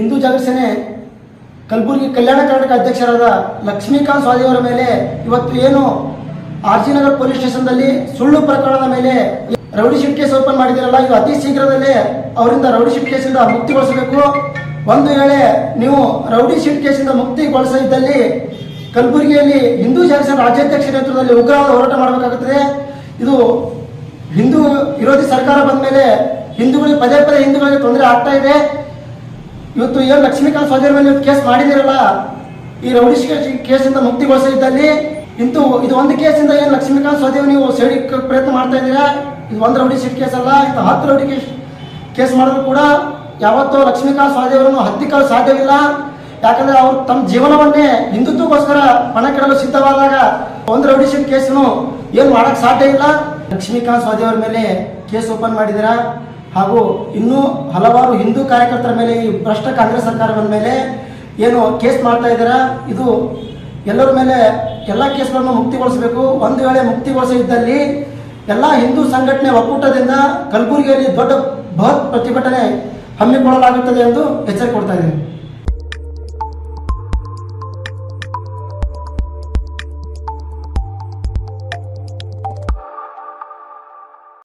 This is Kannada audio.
ಹಿಂದೂ ಜಾಗೃತಿ ಸೇನೆ ಕಲಬುರಗಿ ಕಲ್ಯಾಣ ಕರ್ನಾಟಕ ಅಧ್ಯಕ್ಷರಾದ ಲಕ್ಷ್ಮೀಕಾಂತ್ ಸ್ವಾದಿಯವರ ಮೇಲೆ ಇವತ್ತು ಏನು ಆರ್ ಜಿ ನಗರ್ ಪೊಲೀಸ್ ಸ್ಟೇಷನ್ದಲ್ಲಿ ಸುಳ್ಳು ಪ್ರಕರಣದ ಮೇಲೆ ರೌಡಿ ಶೀಟ್ ಕೇಸ್ ಓಪನ್ ಮಾಡಿದಿರಲ್ಲ ಇದು ಅತಿ ಶೀಘ್ರದಲ್ಲೇ ಅವರಿಂದ ರೌಡಿ ಶೀಟ್ ಕೇಸಿಂದ ಮುಕ್ತಿಗೊಳಿಸಬೇಕು. ಒಂದು ವೇಳೆ ನೀವು ರೌಡಿ ಶೀಟ್ ಕೇಸಿಂದ ಮುಕ್ತಿಗೊಳಿಸದಿದ್ದಲ್ಲಿ ಕಲಬುರಗಿಯಲ್ಲಿ ಹಿಂದೂ ಜಾಗೃತ ರಾಜ್ಯಾಧ್ಯಕ್ಷ ನೇತೃತ್ವದಲ್ಲಿ ಉಗ್ರವಾದ ಹೋರಾಟ ಮಾಡಬೇಕಾಗುತ್ತದೆ. ಇದು ಹಿಂದೂ ವಿರೋಧಿ ಸರ್ಕಾರ ಬಂದ ಮೇಲೆ ಹಿಂದೂಗಳಿಗೆ ಪದೇ ಪದೇ ಹಿಂದೂಗಳಿಗೆ ತೊಂದರೆ ಆಗ್ತಾ ಇದೆ. ಇವತ್ತು ಏನು ಲಕ್ಷ್ಮೀಕಾಂತ್ ಸ್ವಾಧೀನ ಮೇಲೆ ಇವತ್ತು ಕೇಸ್ ಮಾಡಿದಿರಲ್ಲ? ಈ ರೌಡಿ ಕೇಸ್ ಕೇಸಿಂದ ಮುಕ್ತಿಗೊಳಿಸಿದ್ದಲ್ಲಿ ಇಂತೂ ಇದು ಒಂದು ಕೇಸಿಂದ ಏನು ಲಕ್ಷ್ಮೀಕಾಂತ್ ಸ್ವಾಧೀನ ನೀವು ಸೇಡಿ ಪ್ರಯತ್ನ ಮಾಡ್ತಾ ಇದ್ದೀರಾ? ಇದು ಒಂದು ರೌಡಿ ಶೀಟ್ ಕೇಸ್ ಅಲ್ಲ, ಇದು ಹತ್ತು ರೌಡಿ ಕೇಸ್ ಕೇಸ್ ಮಾಡಿದ್ರು ಕೂಡ ಯಾವತ್ತೂ ಲಕ್ಷ್ಮೀಕಾಂತ್ ಸ್ವಾದೇವರನ್ನು ಹತ್ತಿಕ್ಕಲು ಸಾಧ್ಯವಿಲ್ಲ. ಯಾಕಂದ್ರೆ ಅವರು ತಮ್ಮ ಜೀವನವನ್ನೇ ಹಿಂದುತ್ವಕ್ಕೋಸ್ಕರ ಪಣ ಕೆಡಲು ಸಿದ್ಧವಾದಾಗ ಒಂದು ರೌಡಿ ಶೀಟ್ ಕೇಸನ್ನು ಏನು ಮಾಡಕ್ ಸಾಧ್ಯ ಇಲ್ಲ? ಲಕ್ಷ್ಮೀಕಾಂತ್ ಸ್ವಾದೇವರ ಮೇಲೆ ಕೇಸ್ ಓಪನ್ ಮಾಡಿದ್ದೀರಾ? ಹಾಗೂ ಇನ್ನೂ ಹಲವಾರು ಹಿಂದೂ ಕಾರ್ಯಕರ್ತರ ಮೇಲೆ ಈ ಭ್ರಷ್ಟ ಕಾಂಗ್ರೆಸ್ ಸರ್ಕಾರ ಬಂದ ಮೇಲೆ ಏನು ಕೇಸ್ ಮಾಡ್ತಾ ಇದ್ದೀರಾ? ಇದು ಎಲ್ಲರ ಮೇಲೆ ಎಲ್ಲ ಕೇಸ್ಗಳನ್ನು ಮುಕ್ತಿಗೊಳಿಸಬೇಕು. ಒಂದು ವೇಳೆ ಮುಕ್ತಿಗೊಳಿಸಿದ್ದಲ್ಲಿ ಎಲ್ಲ ಹಿಂದೂ ಸಂಘಟನೆ ಒಕ್ಕೂಟದಿಂದ ಕಲಬುರಗಿಯಲ್ಲಿ ದೊಡ್ಡ ಬೃಹತ್ ಪ್ರತಿಭಟನೆ ಹಮ್ಮಿಕೊಳ್ಳಲಾಗುತ್ತದೆ ಎಂದು ಎಚ್ಚರಿಕೆ ಕೊಡ್ತಾ ಇದ್ದೀನಿ.